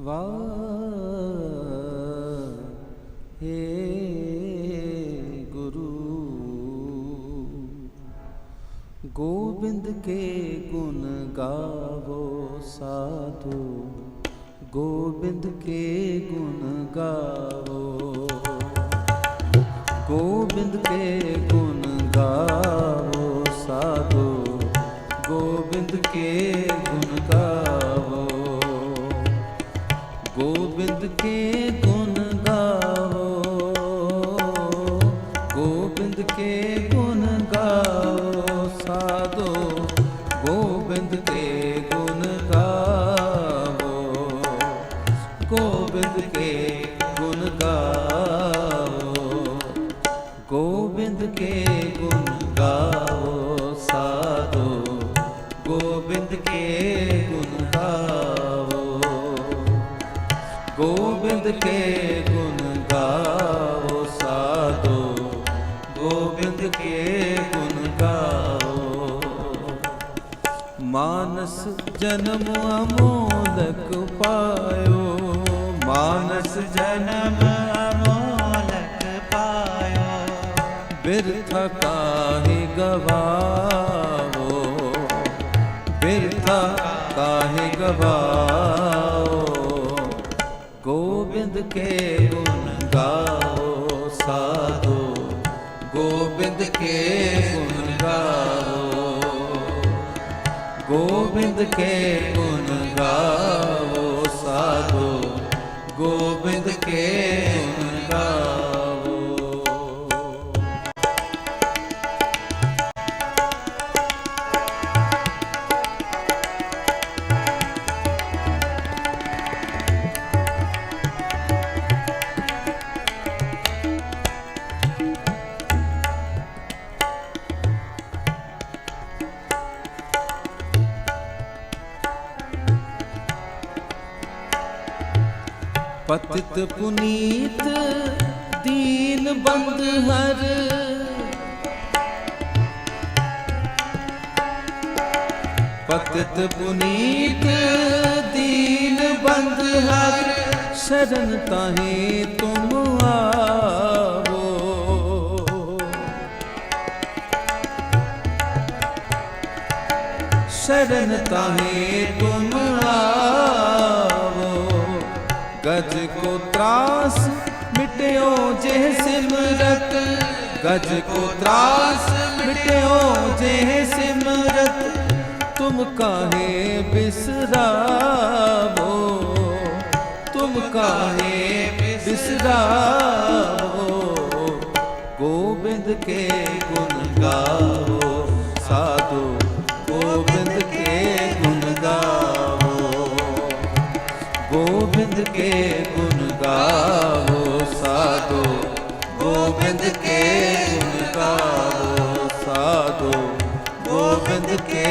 ਵਾਹੇ ਗੁਰੂ। ਗੋਬਿੰਦ ਕੇ ਗੁਣ ਗਾਵੋ ਸਾਧੂ। ਗੋਬਿੰਦ ਕੇ ਗੁਣ ਗਾਵੋ। ਗੋਬਿੰਦ ਕੇ ਗੁਣ ਗਾਵੋ ਸਾਧੂ। ਗੋਬਿੰਦ ਕੇ ਗੁਣ ਗਾਵੋ ਗੋਬਿੰਦ ਕੇ ਗੁਣ ਗਾਵੋ। ਗੋਬਿੰਦ ਕੇ ਗੁਣ ਗਾਵੋ। ਸਾਧੋ ਗੋਬਿੰਦ ਕੇ ਮਾਨਸ ਜਨਮ ਅਮੋਲਕ ਪਾਇਓ ਮਾਨਸ ਜਨਮ ਅਮੋਲਕ ਪਾਇਓ ਬਿਰਥ ਕਾਹੇ ਗਵਾਵੋ ਬਿਰਥ ਕਾਹੇ ਗਵਾਓ ਗੋਬਿੰਦ ਕੇ ਗੁਣ ਗਾਓ ਸਾਧੋ ਗੋਬਿੰਦ ਕੇ ਗੁਣ ਗੋਬਿੰਦ ਪਤਿਤ ਪੁਨੀਤ, ਦੀਨ ਬੰਦ ਹਰ। ਪਤਿਤ ਪੁਨੀਤ, ਦੀਨ ਬੰਦ ਹਰ। ਸ਼ਰਨ ਤਾਹੇ ਤੁਮ ਆਵੋ। ਸ਼ਰਨ ਤਾਹੇ ਤੁਮ ਆਵੋ। ਗਜ ਕੋ ਤਰਾਸ ਮਿਟਿਓ ਜੇ ਸਿਮਰਤ ਗਜ ਕੋ ਤਰਾਸ ਮਿਟਿਓ ਜੇ ਸਿਮਰਤ ਤੁਮ ਕਾਹੇ ਬਿਸਰਾਵੋ ਤੁਮ ਕਾਹੇ ਬਿਸਰਾਵੋ ਗੋਬਿੰਦ ਕੇ ਗੁਣ ਗਾਵੋ ਸਾਧੂ ਗੋਬਿੰਦ ਕੇ ਗੁਣ ਗਾਵੋ ਸਾਧੋ। ਗੋਬਿੰਦ ਕੇ ਗੁਣ ਗਾਵੋ ਸਾਧੋ। ਗੋਬਿੰਦ ਕੇ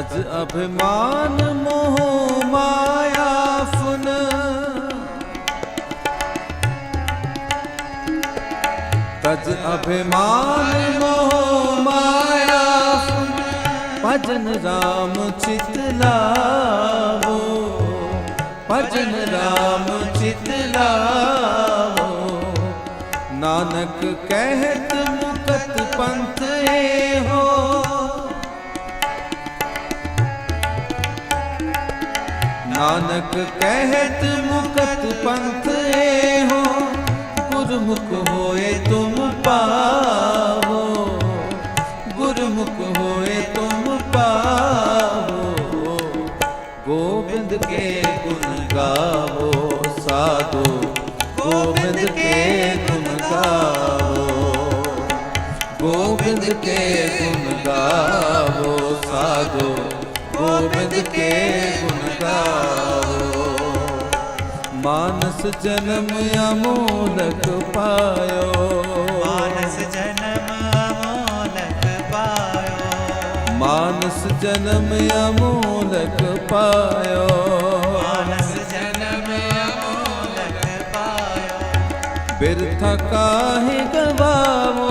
ਤਜ ਅਭਿਮਾਨ ਮੋਹ ਮਾਇਆ ਫੁਨ ਤਜ ਅਭਿਮਾਨ ਮੋਹ ਮਾਇਆ ਫੁਨ ਭਜਨ ਰਾਮ ਚਿਤ ਲਾਵੋ ਭਜਨ ਰਾਮ ਚਿਤ ਲਾਵੋ ਨਾਨਕ ਕਹਿਤ ਮੁਕਤ ਪੰਥ ਹੋ ਨਾਨਕ ਕਹਿਤ ਮੁਕਤ ਪੰਥ ਏਹੋ ਗੁਰਮੁਖ ਹੋਏ ਤੁਮ ਪਾਵੋ। ਗੁਰਮੁਖ ਹੋਏ ਤੁਮ ਪਾਵੋ, ਗੋਬਿੰਦ ਕੇ ਗੁਣ ਗਾਵੋ ਸਾਧੋ। ਗੋਬਿੰਦ ਕੇ ਗੁਣ ਗਾਵੋ, ਗੋਬਿੰਦ ਕੇ ਗੁਣ ਗਾਵੋ ਸਾਧੋ। ਗੋਬਿੰਦ ਕੇ ਮਾਨਸ ਜਨਮ ਅਮੋਲਕ ਪਾਇਓ ਮਾਨਸ ਜਨਮ ਅਮੋਲਕ ਪਾਇਓ ਮਾਨਸ ਜਨਮ ਅਮੋਲਕ ਪਾਇਓ ਮਾਨਸ ਜਨਮ ਅਮੋਲਕ ਪਾਇਓ ਬਿਰਥਾ ਕਾਹੇ ਗਵਾਵੋ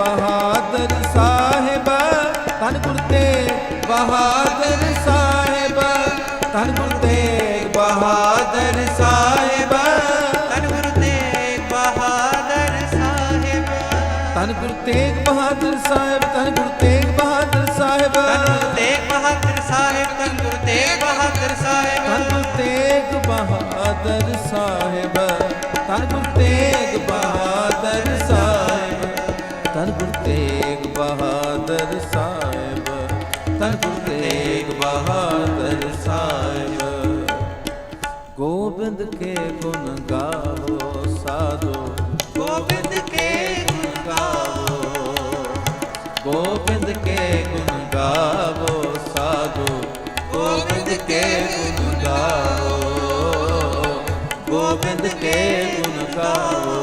ਬਹਾਦਰ ਸਾਹਿਬ ਤਨ ਗੁਰ ਤੇਗ ਬਹਾਦਰ ਸਾਹਿਬ ਤਨ ਗੁਰ ਤੇਗ ਬਹਾਦਰ ਸਾਹਿਬ ਧੰਨ ਗੁਰੂ ਤੇਗ ਬਹਾਦਰ ਸਾਹਿਬ। ਤਨ ਗੁਰ ਤੇਗ ਬਹਾਦਰ ਸਾਹਿਬ ਤਨ ਗੁਰ ਤੇਗ ਬਹਾਦਰ ਸਾਹਿਬ। ਧੰਨ ਗੁਰੂ ਤੇਗ ਬਹਾਦਰ ਸਾਹਿਬ ਧੰਨ ਗੁਰੂ ਤੇਗ ਬਹਾਦਰ ਸਾਹਿਬ। ਤਨ ਗੁਰ ਤੇਗ ਬਹਾਦਰ ਸਾਹਿਬ। ਗੁਰ ਤੇਗ ਬਹਾਦਰ ਸਾਹਿਬ ਗੁਰ ਤੇਗ ਬਹਾਦਰ ਸਾਹਿਬ। ਗੋਬਿੰਦ ਕੇ ਗੁਣ ਗਾਵੋ ਸਾਧੋ। ਗੋਬਿੰਦ ਕੇ ਗੁਣ ਗਾਵੋ। ਗੋਬਿੰਦ ਕੇ ਗੁਣ ਗਾਵੋ ਸਾਧੋ। ਗੋਬਿੰਦ ਕੇ ਗੁਣ ਗਾਵੋ। ਗੋਬਿੰਦ ਕੇ ਗੁਣ ਗਾਵੋ